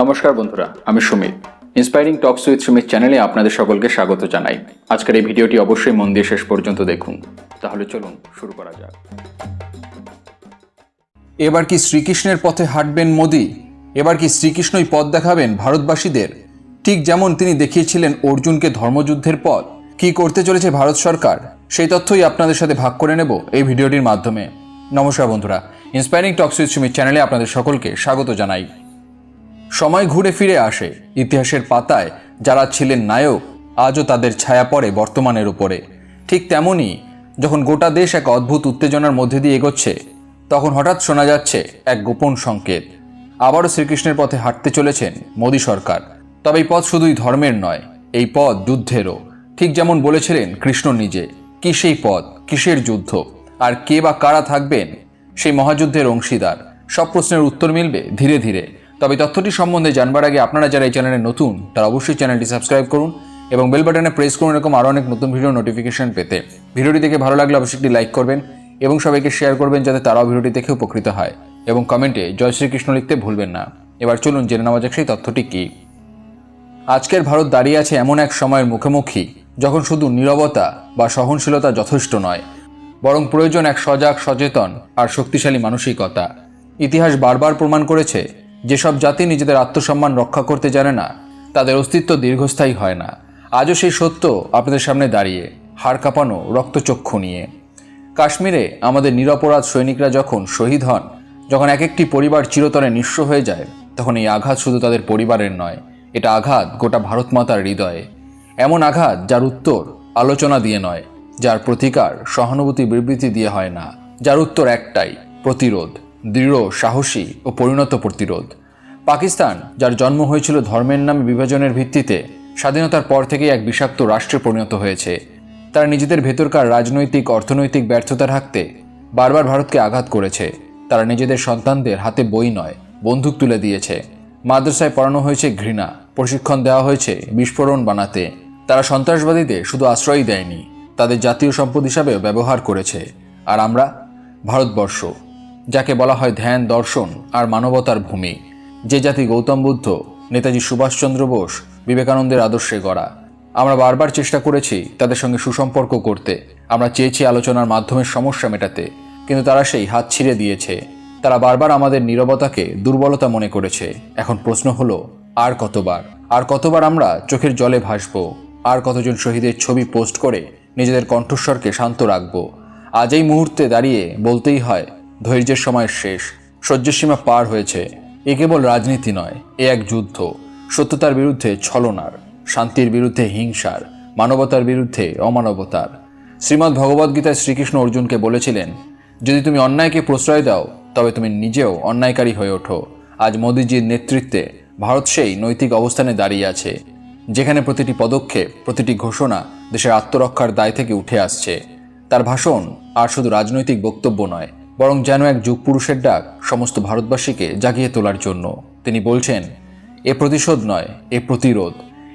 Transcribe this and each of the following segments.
নমস্কার বন্ধুরা, আমি Sumit. Inspiring talks with Sumit চ্যানেলে আপনাদের সকলকে স্বাগত জানাই। আজকের এই ভিডিওটি অবশ্যই মন দিয়ে শেষ পর্যন্ত দেখুন। তাহলে চলুন শুরু করা যাক। এবার কি শ্রীকৃষ্ণের পথে হাঁটবেন মোদি? এবার কি শ্রীকৃষ্ণই পথ দেখাবেন ভারতবাসীদের? ঠিক যেমন তিনি দেখিয়েছিলেন অর্জুনকে ধর্মযুদ্ধের পথ। কি করতে চলেছে ভারত সরকার? সেই তথ্যই আপনাদের সাথে ভাগ করে নেব এই ভিডিওটির মাধ্যমে। নমস্কার বন্ধুরা ইন্সপায়ারিং টক্স উইথ সুমিত চ্যানেলে আপনাদের সকলকে স্বাগত জানাই। সময় ঘুরে ফিরে আসে। ইতিহাসের পাতায় যারা ছিলেন নায়ক, আজও তাদের ছায়া পড়ে বর্তমানের উপরে। ঠিক তেমনই যখন গোটা দেশ এক অদ্ভুত উত্তেজনার মধ্যে দিয়ে এগোচ্ছে, তখন হঠাৎ শোনা যাচ্ছে এক গোপন সংকেত। আবারও শ্রীকৃষ্ণের পথে হাঁটতে চলেছেন মোদী সরকার। তবে এই পথ শুধুই ধর্মের নয়, এই পথ যুদ্ধেরও। ঠিক যেমন বলেছিলেন কৃষ্ণ নিজে, কি সেই পথ? কিসের যুদ্ধ? আর কে বা কারা থাকবেন? সেই মহাযুদ্ধের অংশীদার। সব প্রশ্নের উত্তর মিলবে ধীরে ধীরে। তবে তথ্যটি সম্বন্ধে জানবার আগে আপনারা যারা এই চ্যানেলে নতুন, তারা অবশ্যই চ্যানেলটি সাবস্ক্রাইব করুন এবং বেল বাটনে প্রেস করুন এরকম আরও অনেক নতুন ভিডিও নোটিফিকেশন পেতে। ভিডিওটি দেখে ভালো লাগলে অবশ্যই একটি লাইক করবেন এবং সবাইকে শেয়ার করবেন যাতে তারাও ভিডিওটি দেখে উপকৃত হয়। এবং কমেন্টে জয় শ্রীকৃষ্ণ লিখতে ভুলবেন না। এবার চলুন জেনে নেওয়া যাক সেই তথ্যটি কী। আজকের ভারত দাঁড়িয়ে আছে এমন এক সময়ের মুখোমুখি, যখন শুধু নীরবতা বা সহনশীলতা যথেষ্ট নয়, বরং প্রয়োজন এক সজাগ সচেতন আর শক্তিশালী মানসিকতা। ইতিহাস বারবার প্রমাণ করেছে যেসব জাতি নিজেদের আত্মসম্মান রক্ষা করতে জানে না, তাদের অস্তিত্ব দীর্ঘস্থায়ী হয় না। আজও সেই সত্য আপনাদের সামনে দাঁড়িয়ে, হাড় কাঁপানো, রক্তচক্ষু নিয়ে। কাশ্মীরে আমাদের নিরপরাধ সৈনিকরা যখন শহীদ হন, যখন এক একটি পরিবার চিরতরে নিঃস্ব হয়ে যায়, তখন এই আঘাত শুধু তাদের পরিবারের নয়, এটা আঘাত গোটা ভারত মাতার হৃদয়ে। এমন আঘাত যার উত্তর আলোচনা দিয়ে নয়, যার প্রতিকার সহানুভূতি বিবৃতি দিয়ে হয় না, যার উত্তর একটাই, প্রতিরোধ। দৃঢ়, সাহসী ও পরিণত প্রতিরোধ। পাকিস্তান, যার জন্ম হয়েছিল ধর্মের নামে বিভাজনের ভিত্তিতে, স্বাধীনতার পর থেকেই এক বিষাক্ত রাষ্ট্রে পরিণত হয়েছে। তারা নিজেদের ভেতরকার রাজনৈতিক, অর্থনৈতিক ব্যর্থতা রাখতে বারবার ভারতকে আঘাত করেছে। তারা নিজেদের সন্তানদের হাতে বই নয়, বন্দুক তুলে দিয়েছে। মাদ্রাসায় পড়ানো হয়েছে ঘৃণা, প্রশিক্ষণ দেওয়া হয়েছে বিস্ফোরণ বানাতে। তারা সন্ত্রাসবাদীদের শুধু আশ্রয়ই দেয়নি, তাদের জাতীয় সম্পদ হিসাবেও ব্যবহার করেছে। আর আমরা, ভারতবর্ষ। যাকে বলা হয় ধ্যান, দর্শন আর মানবতার ভূমি। যে জাতি গৌতম বুদ্ধ, নেতাজি সুভাষচন্দ্র বোস, বিবেকানন্দের আদর্শে গড়া। আমরা বারবার চেষ্টা করেছি তাদের সঙ্গে সুসম্পর্ক করতে। আমরা চেয়েছি আলোচনার মাধ্যমে সমস্যা মেটাতে, কিন্তু তারা সেই হাত ছিঁড়ে দিয়েছে। তারা বারবার আমাদের নীরবতাকে দুর্বলতা মনে করেছে। এখন প্রশ্ন হলো, আর কতবার? আর কতবার আমরা চোখের জলে ভাসব? আর কতজন শহীদের ছবি পোস্ট করে নিজেদের কণ্ঠস্বরকে শান্ত রাখব? আজ এই মুহূর্তে দাঁড়িয়ে বলতেই হয় ধৈর্যের সময় শেষ। সহ্যসীমা পার হয়েছে। এ কেবল রাজনীতি নয়, এ এক যুদ্ধ। সত্যতার বিরুদ্ধে ছলনার, শান্তির বিরুদ্ধে হিংসার, মানবতার বিরুদ্ধে অমানবতার। শ্রীমদ্ ভগবদ্গীতায় শ্রীকৃষ্ণ অর্জুনকে বলেছিলেন, যদি তুমি অন্যায়কে প্রশ্রয় দাও, তবে তুমি নিজেও অন্যায়কারী হয়ে ওঠো। আজ মোদীজির নেতৃত্বে ভারত সেই নৈতিক অবস্থানে দাঁড়িয়ে আছে, যেখানে প্রতিটি পদক্ষেপ, প্রতিটি ঘোষণা দেশের আত্মরক্ষার দায় থেকে উঠে আসছে। তার ভাষণ আর শুধু রাজনৈতিক বক্তব্য নয় বরং যেন এক যুগপুরুষের ডাক সমস্ত ভারতবাসীকে জাগিয়ে তোলার জন্য। তিনি বলছেন, এ প্রতিশোধ নয়, এ প্রতিরোধ।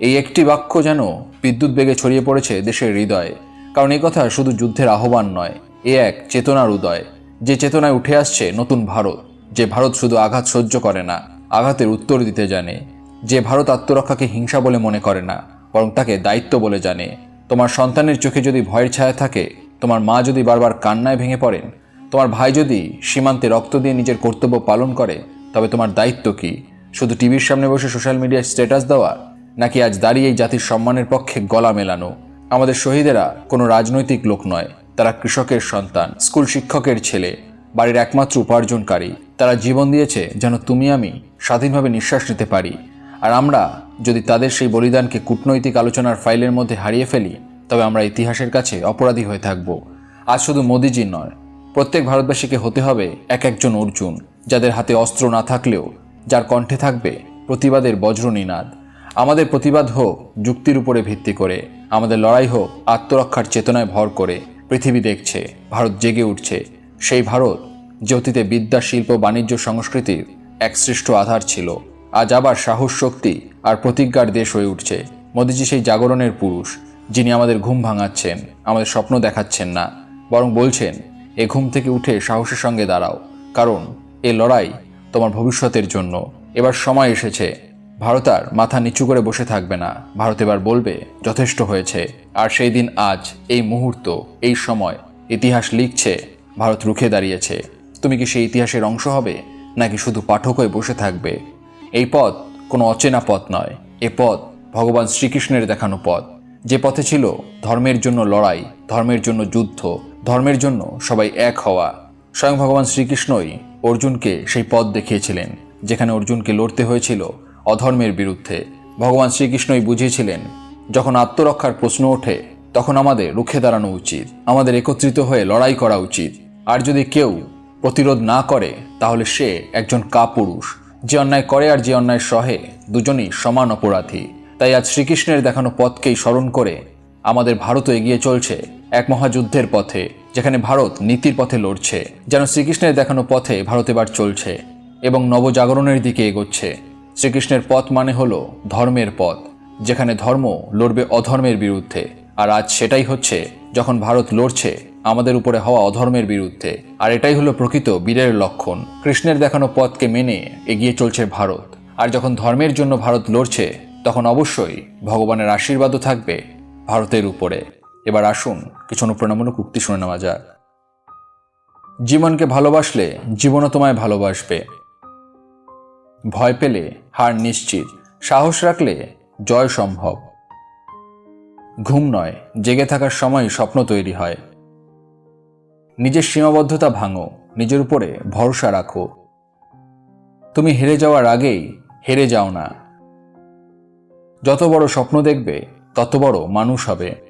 এই একটি বাক্য যেন বিদ্যুৎ বেগে ছড়িয়ে পড়েছে দেশের হৃদয়ে। কারণ এই কথা শুধু যুদ্ধের আহ্বান নয়, এ এক চেতনার উদয়। যে চেতনায় উঠে আসছে নতুন ভারত, যে ভারত শুধু আঘাত সহ্য করে না, আঘাতের উত্তর দিতে জানে। যে ভারত আত্মরক্ষাকে হিংসা বলে মনে করে না, বরং তাকে দায়িত্ব বলে জানে। তোমার সন্তানের চোখে যদি ভয়ের ছায়া থাকে, তোমার মা যদি বারবার কান্নায় ভেঙে পড়েন তোমার ভাই যদি সীমান্তে রক্ত দিয়ে নিজের কর্তব্য পালন করে, তবে তোমার দায়িত্ব কি? শুধু টিভির সামনে বসে সোশ্যাল মিডিয়ায় স্ট্যাটাস দেওয়া, নাকি আজ দাঁড়িয়ে জাতির সম্মানের পক্ষে গলা মেলানো? আমাদের শহীদেরা কোনো রাজনৈতিক লোক নয়, তারা কৃষকের সন্তান, স্কুল শিক্ষকের ছেলে, বাড়ির একমাত্র উপার্জনকারী। তারা জীবন দিয়েছে যেন তুমি আমি স্বাধীনভাবে নিঃশ্বাস নিতে পারি। আর আমরা যদি তাদের সেই বলিদানকে কূটনৈতিক আলোচনার ফাইলের মধ্যে হারিয়ে ফেলি, তবে আমরা ইতিহাসের কাছে অপরাধী হয়ে থাকব। আজ শুধু মোদিজির নয় প্রত্যেক ভারতবাসীকে হতে হবে এক একজন অর্জুন, যাদের হাতে অস্ত্র না থাকলেও, যার কণ্ঠে থাকবে প্রতিবাদের বজ্রনীনাদ আমাদের প্রতিবাদ হোক যুক্তির উপরে ভিত্তি করে, আমাদের লড়াই হোক আত্মরক্ষার চেতনায় ভর করে, পৃথিবী দেখছে, ভারত জেগে উঠছে। সেই ভারত যে অতীতে বিদ্যা, শিল্প, বাণিজ্য, সংস্কৃতির এক সৃষ্ট আধার ছিল। আজ আবার সাহস, শক্তি আর প্রতিজ্ঞার দেশ হয়ে উঠছে। মোদিজি সেই জাগরণের পুরুষ, যিনি আমাদের ঘুম ভাঙাচ্ছেন, আমাদের স্বপ্ন দেখাচ্ছেন না, বরং বলছেন এ ঘুম থেকে উঠে সাহসের সঙ্গে দাঁড়াও, কারণ এ লড়াই তোমার ভবিষ্যতের জন্য। এবার সময় এসেছে। ভারত আর মাথা নিচু করে বসে থাকবে না। ভারত এবার বলবে, যথেষ্ট হয়েছে। আর সেই দিন আজ, এই মুহূর্ত, এই সময়, ইতিহাস লিখছে, ভারত রুখে দাঁড়িয়েছে। তুমি কি সেই ইতিহাসের অংশ হবে? নাকি শুধু পাঠক হয়ে বসে থাকবে? এই পথ কোনো অচেনা পথ নয়। এ পথ ভগবান শ্রীকৃষ্ণের দেখানো পথ। যে পথে ছিল ধর্মের জন্য লড়াই, ধর্মের জন্য যুদ্ধ ধর্মের জন্য সবাই এক হওয়া। স্বয়ং ভগবান শ্রীকৃষ্ণই অর্জুনকে সেই পথ দেখিয়েছিলেন, যেখানে অর্জুনকে লড়তে হয়েছিল অধর্মের বিরুদ্ধে। ভগবান শ্রীকৃষ্ণই বুঝিয়েছিলেন, যখন আত্মরক্ষার প্রশ্ন ওঠে, তখন আমাদের রুখে দাঁড়ানো উচিত, আমাদের একত্রিত হয়ে লড়াই করা উচিত। আর যদি কেউ প্রতিরোধ না করে, তাহলে সে একজন কাপুরুষ। যে অন্যায় করে আর যে অন্যায় সহে, দুজনই সমান অপরাধী। তাই আজ শ্রীকৃষ্ণের দেখানো পথকেই স্মরণ করে আমাদের ভারতও এগিয়ে চলছে এক মহাযুদ্ধের পথে, যেখানে ভারত নীতির পথে লড়ছে, যেন শ্রীকৃষ্ণের দেখানো পথে ভারত এবার চলছে এবং নবজাগরণের দিকে এগোচ্ছে। শ্রীকৃষ্ণের পথ মানে হল ধর্মের পথ, যেখানে ধর্ম লড়বে অধর্মের বিরুদ্ধে। আর আজ সেটাই হচ্ছে, যখন ভারত লড়ছে, আমাদের উপরে হওয়া অধর্মের বিরুদ্ধে। আর এটাই হলো প্রকৃত বীরের লক্ষণ। কৃষ্ণের দেখানো পথকে মেনে এগিয়ে চলছে ভারত। আর যখন ধর্মের জন্য ভারত লড়ছে, তখন অবশ্যই ভগবানের আশীর্বাদও থাকবে ভারতের উপরে। এবার আসুন, কিছু অনুপ্রেরণামূলক উক্তি শুনে নেওয়া যাক। জীবনকে ভালোবাসলে জীবনও তোমায় ভালোবাসবে। ভয় পেলে হার নিশ্চিত, সাহস রাখলে জয় সম্ভব। ঘুম নয়, জেগে থাকার সময় স্বপ্ন তৈরি হয়। নিজের সীমাবদ্ধতা ভাঙো, নিজের উপরে ভরসা রাখো। তুমি হেরে যাওয়ার আগেই হেরে যাও না। যত বড় স্বপ্ন দেখবে, তত বড় মানুষ হবে।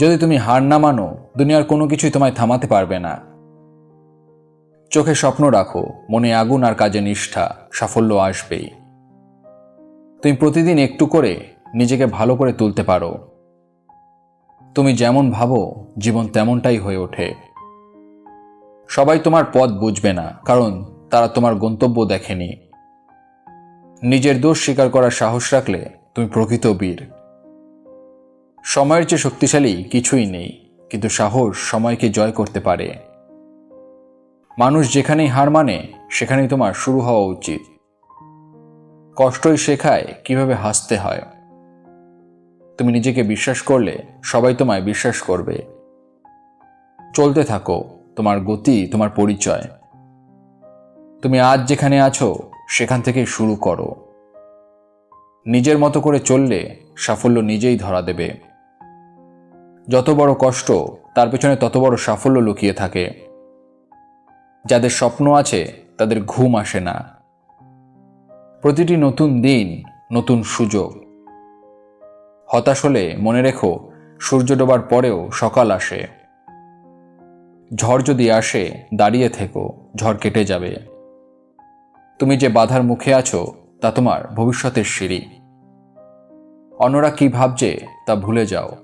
যদি তুমি হার না মানো, দুনিয়ার কোনো কিছুই তোমায় থামাতে পারবে না। চোখে স্বপ্ন রাখো, মনে আগুন আর কাজে নিষ্ঠা, সাফল্য আসবেই। তুমি প্রতিদিন একটু করে নিজেকে ভালো করে তুলতে পারো। তুমি যেমন ভাবো, জীবন তেমনটাই হয়ে ওঠে। সবাই তোমার পথ বুঝবে না, কারণ তারা তোমার গন্তব্য দেখেনি। নিজের দোষ স্বীকার করার সাহস রাখলে তুমি প্রকৃত বীর। সময়ের চেয়ে শক্তিশালী কিছুই নেই, কিন্তু সাহস সময়কে জয় করতে পারে। মানুষ যেখানেই হার মানে সেখানেই তোমার শুরু হওয়া উচিত। কষ্টই শেখায় কীভাবে হাসতে হয়। তুমি নিজেকে বিশ্বাস করলে সবাই তোমায় বিশ্বাস করবে। চলতে থাকো, তোমার গতি, তোমার পরিচয়। তুমি আজ যেখানে আছো, সেখান থেকে শুরু করো। নিজের মতো করে চললে সাফল্য নিজেই ধরা দেবে। যত বড় কষ্ট, তার পেছনে তত বড় সাফল্য লুকিয়ে থাকে। যাদের স্বপ্ন আছে, তাদের ঘুম আসে না। প্রতিটি নতুন দিন, নতুন সুযোগ। হতাশ হলে মনে রেখো, সূর্য ডোবার পরেও সকাল আসে। ঝড় যদি আসে, দাঁড়িয়ে থেকো, ঝড় কেটে যাবে। তুমি যে বাধার মুখে আছো, তা তোমার ভবিষ্যতের সিঁড়ি। অন্যরা কি ভাবছে, তা ভুলে যাও।